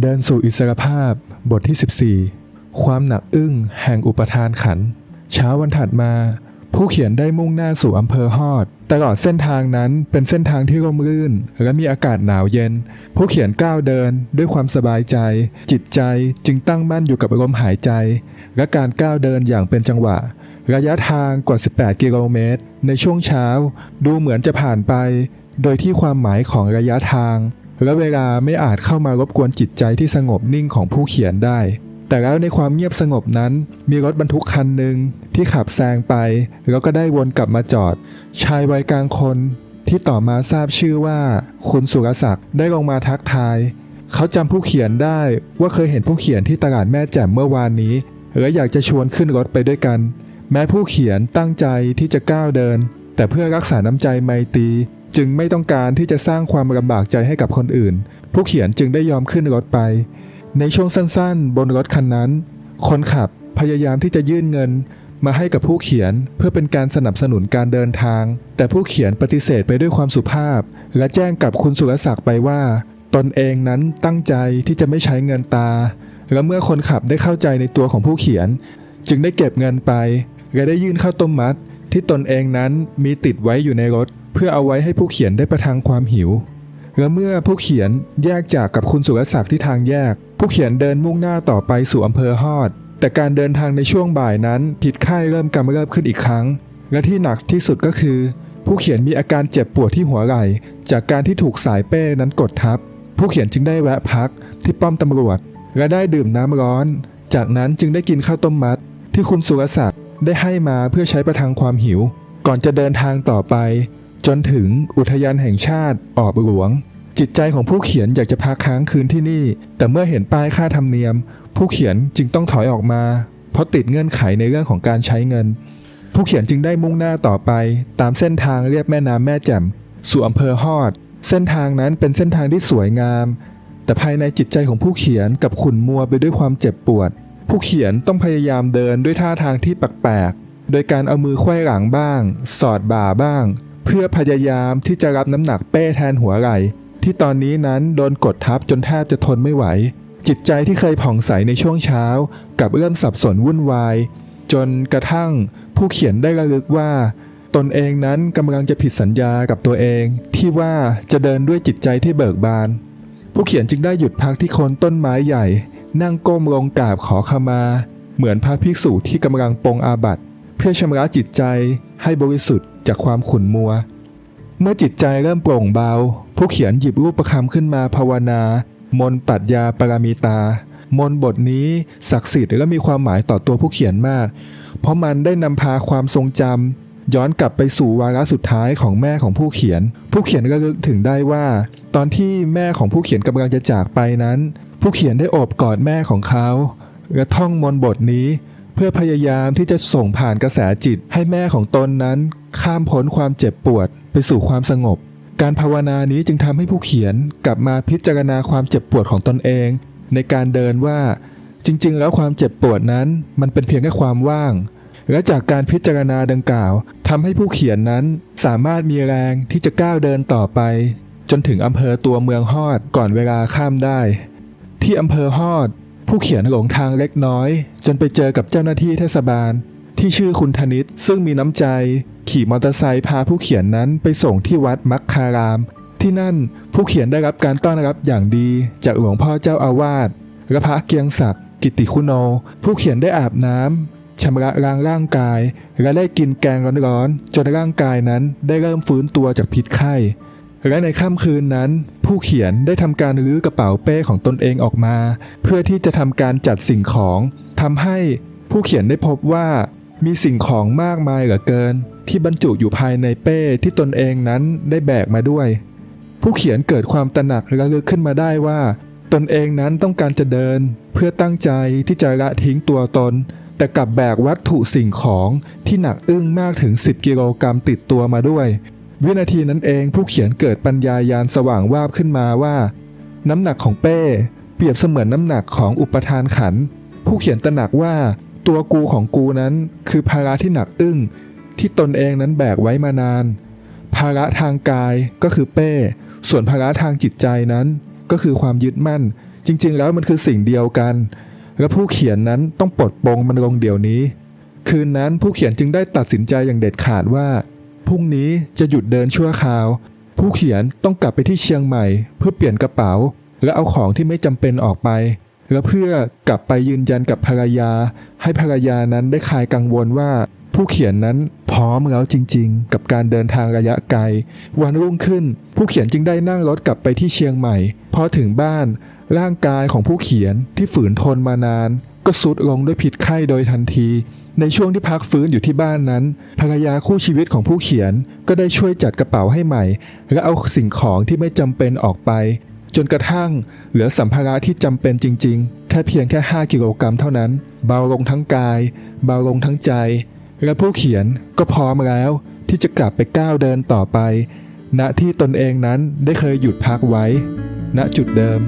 เดินสู่อิสรภาพบทที่ 14 ความหนักอึ้งแห่งอุปทานขัน เช้าวันถัดมา ผู้เขียนได้มุ่งหน้าสู่อำเภอฮอด ตลอดเส้นทางนั้นเป็นเส้นทางที่ร่มรื่น และมีอากาศหนาวเย็น ผู้เขียนก้าวเดินด้วยความสบายใจ จิตใจจึงตั้งมั่นอยู่กับลมหายใจ และการก้าวเดินอย่างเป็นจังหวะ ระยะทางกว่า 18 กิโลเมตร ในช่วงเช้า ดูเหมือนจะผ่านไป โดยที่ความหมายของระยะทาง และเวลาไม่อาจเข้ามารบกวนจิตใจที่สงบนิ่งของผู้เขียนได้ แต่แล้วในความเงียบสงบนั้น มีรถบรรทุกคันหนึ่งที่ขับแซงไป แล้วก็ได้วนกลับมาจอด ชายวัยกลางคนที่ต่อมาทราบชื่อว่า คุณสุรศักดิ์ได้ลงมาทักทาย เขาจำผู้เขียนได้ว่าเคยเห็นผู้เขียนที่ตลาดแม่แจ่มเมื่อวานนี้และอยากจะชวนขึ้นรถไปด้วยกัน แม้ผู้เขียนตั้งใจที่จะก้าวเดิน แต่เพื่อรักษาน้ำใจไมตรี จึงไม่ต้องการที่จะสร้างความลำบากใจให้กับคนอื่น ผู้เขียนจึงได้ยอมขึ้นรถไป ในช่วงสั้นๆ บนรถคันนั้น คนขับพยายามที่จะยื่นเงินมาให้กับผู้เขียนเพื่อเป็นการสนับสนุนการเดินทาง แต่ผู้เขียนปฏิเสธไปด้วยความสุภาพ และแจ้งกับคุณสุรศักดิ์ไปว่า ตนเองนั้นตั้งใจที่จะไม่ใช้เงินตา และเมื่อคนขับได้เข้าใจในตัวของผู้เขียน จึงได้เก็บเงินไป และได้ยื่นข้าวต้มมัด ที่ตนเองนั้นมีติดไว้อยู่ในรถ เพื่อเอาไว้ให้ผู้เขียนได้ประทังความหิว และเมื่อผู้เขียนแยกจากกับคุณสุรศักดิ์ที่ทางแยก ผู้เขียนเดินมุ่งหน้าต่อไปสู่อำเภอฮอด แต่การเดินทางในช่วงบ่ายนั้นผิดไข้เริ่มกำเริบขึ้นอีกครั้ง และที่หนักที่สุดก็คือ ผู้เขียนมีอาการเจ็บปวดที่หัวไหล่จากการที่ถูกสายเป้นั้นกดทับ ผู้เขียนจึงได้แวะพักที่ป้อมตำรวจ และได้ดื่มน้ำร้อน จากนั้นจึงได้กินข้าวต้มมัด ที่คุณสุรศักดิ์ได้ให้มาเพื่อใช้ประทังความหิว ก่อนจะเดินทางต่อไป จนถึงอุทยานแห่งชาติออบหลวง จิตใจของผู้เขียนอยากจะพักค้างคืนที่นี่ แต่เมื่อเห็นป้ายค่าธรรมเนียม ผู้เขียนจึงต้องถอยออกมา เพราะติดเงื่อนไขในเรื่องของการใช้เงิน ผู้เขียนจึงได้มุ่งหน้าต่อไป ตามเส้นทางเรียบแม่น้ำแม่แจ่มสู่อำเภอฮอด เส้นทางนั้นเป็นเส้นทางที่สวยงาม แต่ภายในจิตใจของผู้เขียนกับขุ่นมัวไปด้วยความเจ็บปวด ผู้เขียนต้องพยายามเดินด้วยท่าทางที่แปลกๆโดยการเอามือไขว้หลังบ้าง สอดบ่าบ้าง เพื่อพยายามที่จะรับน้ำหนักเป้แทนหัวไหล่ที่ตอนนี้นั้นโดนกดทับจนแทบจะทนไม่ไหว จิตใจที่เคยผ่องใสในช่วงเช้า กับเริ่มสับสนวุ่นวาย จนกระทั่งผู้เขียนได้ระลึกว่า ตนเองนั้นกำลังจะผิดสัญญากับตัวเอง ที่ว่าจะเดินด้วยจิตใจที่เบิกบาน ผู้เขียนจึงได้หยุดพักที่โคนต้นไม้ใหญ่ นั่งก้มลงกราบขอขมา เหมือนพระภิกษุที่กำลังปรงอาบัติ พื่อชำระจิตใจให้บริสุทธิ์จากความขุ่นมัว เมื่อจิตใจเริ่มโปร่งเบา ผู้เขียนหยิบรูปประคำขึ้นมาภาวนา มนต์ปรัดยาปรามีตา มนบทนี้ศักดิ์สิทธิ์และมีความหมายต่อตัวผู้เขียนมาก เพราะมันได้นำพาความทรงจำย้อนกลับไปสู่วาระสุดท้ายของแม่ของผู้เขียน ผู้เขียนระลึกถึงได้ว่า ตอนที่แม่ของผู้เขียนกำลังจะจากไปนั้น ผู้เขียนได้โอบกอดแม่ของเขาและท่องมนบทนี้ เพื่อพยายามที่จะส่งผ่านกระแสจิต ให้แม่ของตนนั้น ข้ามพ้นความเจ็บปวด ไปสู่ความสงบ การภาวนานี้จึงทำให้ผู้เขียนกลับมาพิจารณาความเจ็บปวดของตนเอง ในการเดินว่าจริง ๆ แล้วความเจ็บปวดนั้น มันเป็นเพียงแค่ความว่าง และจากการพิจารณาดังกล่าวทำให้ผู้เขียนนั้นสามารถมีแรงที่จะก้าวเดินต่อไป จนถึงอำเภอตัวเมืองฮอดก่อนเวลาข้ามได้ ที่อำเภอฮอด ผู้เขียนหลงทางเล็กน้อย จนไปเจอกับเจ้าหน้าที่เทศบาล ที่ชื่อคุณธนิตซึ่งมีน้ำใจ ขี่มอเตอร์ไซค์พาผู้เขียนนั้นไปส่งที่วัดมัคคาราม ที่นั่นผู้เขียนได้รับการต้อนรับอย่างดี จากหลวงพ่อเจ้าอาวาสและพระเกียงศักดิ์กิติคุณโน ผู้เขียนได้อาบน้ำชำระล้างร่างกาย และได้กินแกงร้อนๆจนร่างกายนั้นได้เริ่มฟื้นตัวจากพิษไข้ และในค่ำคืนนั้น ผู้เขียนได้ทำการรื้อกระเป๋าเป้ของตนเองออกมา เพื่อที่จะทำการจัดสิ่งของทำให้ผู้เขียนได้พบว่ามีสิ่งของมากมายเหลือเกิน ที่บรรจุอยู่ภายในเป้ที่ตนเองนั้นได้แบกมาด้วย ผู้เขียนเกิดความตระหนักและลึกขึ้นมาได้ว่า ตนเองนั้นต้องการจะเดิน เพื่อตั้งใจที่จะละทิ้งตัวตน แต่กลับแบกวัตถุสิ่งของที่หนักอึ้งมากถึง 10 กิโลกรัมติดตัวมาด้วย วินาทีนั้นเองผู้เขียนเกิดปัญญายาณสว่างวาบขึ้นมาว่า น้ำหนักของเป้ เปรียบเสมือนน้ำหนักของอุปทานขัน ผู้เขียนตระหนักว่าตัวกูของกูนั้นคือภาระที่หนักอึ้ง ที่ตนเองนั้นแบกไว้มานาน ภาระทางกายก็คือเป้ ส่วนภาระทางจิตใจนั้น ก็คือความยึดมั่น จริง ๆ แล้วมันคือสิ่งเดียวกัน และผู้เขียนนั้นต้องปลดปลงมันลงเดี๋ยวนี้ คืนนั้นผู้เขียนจึงได้ตัดสินใจอย่างเด็ดขาดว่า รุ่งนี้จะหยุดเดินชั่วคราว ผู้เขียนต้องกลับไปที่เชียงใหม่ เพื่อเปลี่ยนกระเป๋า และเอาของที่ไม่จำเป็นออกไป และเพื่อกลับไปยืนยันกับภรรยา ให้ภรรยานั้นได้คลายกังวลว่า ผู้เขียนนั้นพร้อมแล้วจริง ๆ กับการเดินทางระยะไกล วันรุ่งขึ้น ผู้เขียนจึงได้นั่งรถกลับไปที่เชียงใหม่ พอถึงบ้านร่างกายของผู้เขียนที่ฝืนทนมานาน ก็สุดลงด้วยผิดไข้โดยทันที ในช่วงที่พักฟื้นอยู่ที่บ้านนั้น ภรรยาคู่ชีวิตของผู้เขียนก็ได้ช่วยจัดกระเป๋าให้ใหม่ และเอาสิ่งของที่ไม่จำเป็นออกไป จนกระทั่งเหลือสัมภาระที่จำเป็นจริง ๆ แค่เพียงแค่ 5 กิโลกรัมเท่านั้น เบาลงทั้งกาย เบาลงทั้งใจ และผู้เขียนก็พร้อมแล้ว ที่จะกลับไปก้าวเดินต่อไป ณที่ตนเองนั้นได้เคยหยุดพักไว้ ณจุดเดิม